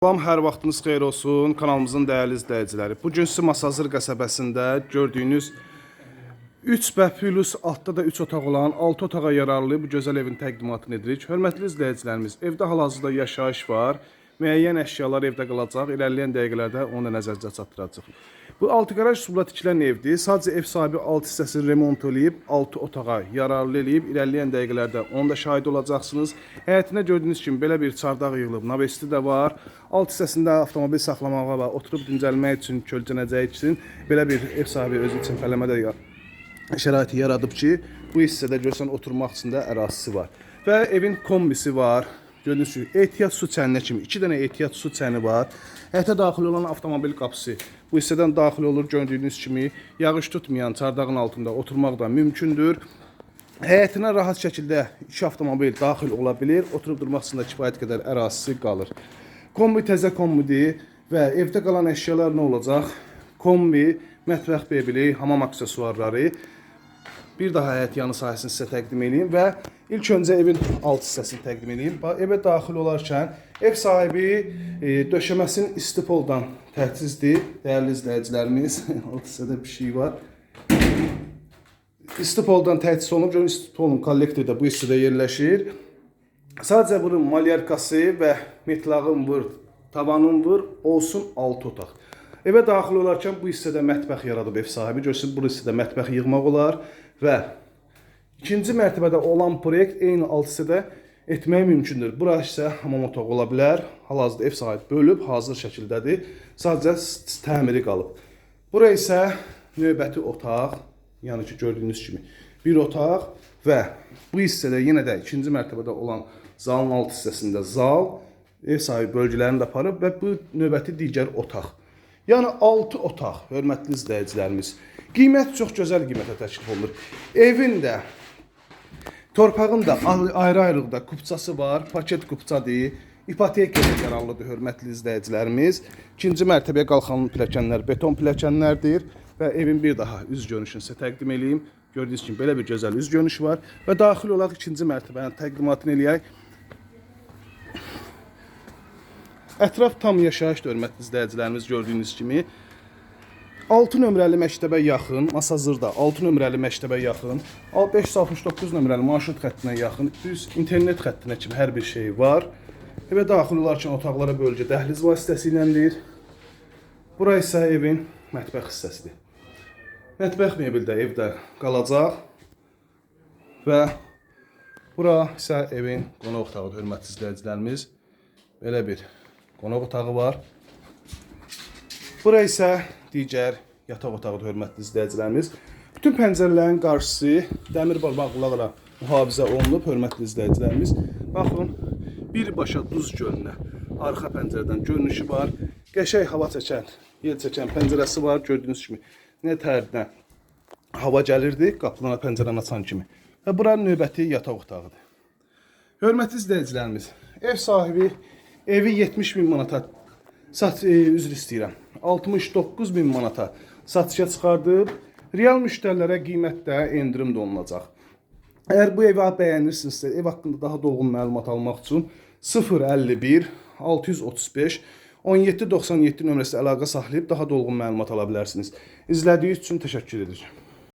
Salam, hər vaxtınız xeyir olsun kanalımızın dəyərli izləyiciləri. Bu gün sizi Masazır qəsəbəsində gördüyünüz 3 bə plus altda da 3 otaq olan 6 otağa yararlı bu gözəl evin təqdimatını edirik. Hörmətli izləyicilərimiz, evdə hal-hazırda yaşayış var. Müəyyən əşyalar evdə qalacaq. İlərləyən dəqiqələrdə onu da nəzərinizə çatdıracağıq. Bu 6 qaraj üsulda tikilən evdir. Sadəcə ev sahibi 6 hissəsini remont eləyib, 6 otağa yararlı eləyib. İlərləyən dəqiqələrdə onu da şahid olacaqsınız. Həyətinə gördüyünüz kimi belə bir çardaq yığılıb. Navesti də var. Alt hissəsində avtomobil saxlamağa və oturub dincəlmək üçün, kölgənəcək üçün belə bir ev sahibi özü üçün fələmə də şəraiti yaradıb ki, bu hissədə görsən oturmaq üçün də ərazisi var. Və evin kombisi var. Gördüyünüz kimi ehtiyat su çəninə kimi 2 dənə ehtiyat su çəni var. Həyətə daxil olan avtomobil qapısı bu hissədən daxil olur gördüyünüz kimi. Yağış tutmayan çardağın altında oturmaq da mümkündür. Həyətinə rahat şəkildə iki avtomobil daxil ola bilər. Oturub durmaq üçün də kifayət qədər ərazisi qalır. Kombi təzə kombidir və evdə qalan əşyalar nə olacaq? Kombi, mətbəx bebili, hamam aksesuarları, bir daha həyət yanı sahəsini sizə təqdim edeyim və ilk öncə evin alt hissəsini təqdim edeyim. Bax, Evə daxil olarkən ev sahibi e, döşəməsini istipoldan təchizdir. Dəyərli izləyicilərimiz, alt hissədə bir şey var. İstipoldan təchiz olunub, görün istipolun kollektori də bu hissədə yerləşir. Sadəcə bunun malyarkası və metlağın vur, tavanın vur, olsun 6 otaq. Evə daxil olarkən bu hissədə mətbəx yaradıb ev sahibi. Görsün bu hissədə mətbəx yığmaq olar və ikinci mərtəbədə olan proyekt eyni alt hissədə etmək mümkündür. Bura isə hamam otağı ola bilər. Hal-hazırda ev sahibi bölüb hazır şəkildədir. Sadəcə təmiri qalıb. Bura isə növbəti otaq, yəni ki gördüyünüz kimi bir otaq və bu hissədə yenə də ikinci mərtəbədə olan zalın alt hissəsində zal ev sahibi bölgələrini də aparıb və bu növbəti digər otaq. Yəni 6 otaq, hörmətli izləyicilərimiz. Qiymət çox gözəl qiymətə təklif olunur. Evin də Torpağın da ayrı-ayrılıqda kupçası var, paket kupçadır. İpoteka ilə yararlıdır hörmətli izləyicilərimiz. İkinci mərtəbəyə qalxan pilləkənlər beton pilləkənlərdir və evin bir daha üz görünüşünü sizə təqdim eləyim. Gördüyünüz kimi belə bir gözəl üz görünüşü var və daxil olaraq ikinci mərtəbənin təqdimatını eləyək. Ətraf tam yaşayışdır hörmətli izləyicilərimiz gördüyünüz kimi. 6 nömrəli məktəbə yaxın, Masazırda 6 nömrəli məktəbə yaxın, 569 nömrəli marşrut xəttinə yaxın, düz internet xəttinə kimi hər bir şey var. Evə daxil olarkən otaqlara bölgə dəhliz vasitəsilədir. Bura isə evin mətbəx hissəsidir. Mətbəx mebel də evdə qalacaq və bura isə evin qonaq otağıdır hörmətli izləyicilərimiz. Belə bir qonaq otağı var. Bura isə digər yataq otağıdır hörmətli izləyicilərimiz. Bütün pəncərələrin qarşısı dəmir barmaqlarla mühafizə olunub hörmətli izləyicilərimiz. Baxın, birbaşa duz gölünə arxa pəncərədən görünüşü var. Qəşəng hava çəkən, yel çəkən pəncərəsi var gördüyünüz kimi. Nə tərdən hava gəlirdi qapılarına pəncərəni açan kimi. Və bura növbəti yataq otağıdır. Hörmətli izləyicilərimiz, ev sahibi evi 70 min manata sat e, üzr istəyirəm. 69 min manata satışa çıxardıb. Real müştərilərə qiymətdə endirim də olunacaq. Əgər bu evi bəyənirsinizsə, ev haqqında daha dolğun məlumat almaq üçün 051 635 1797 nömrəsi əlaqə saxlayıb daha dolğun məlumat ala bilərsiniz. İzlədiyiniz üçün təşəkkür edirəm.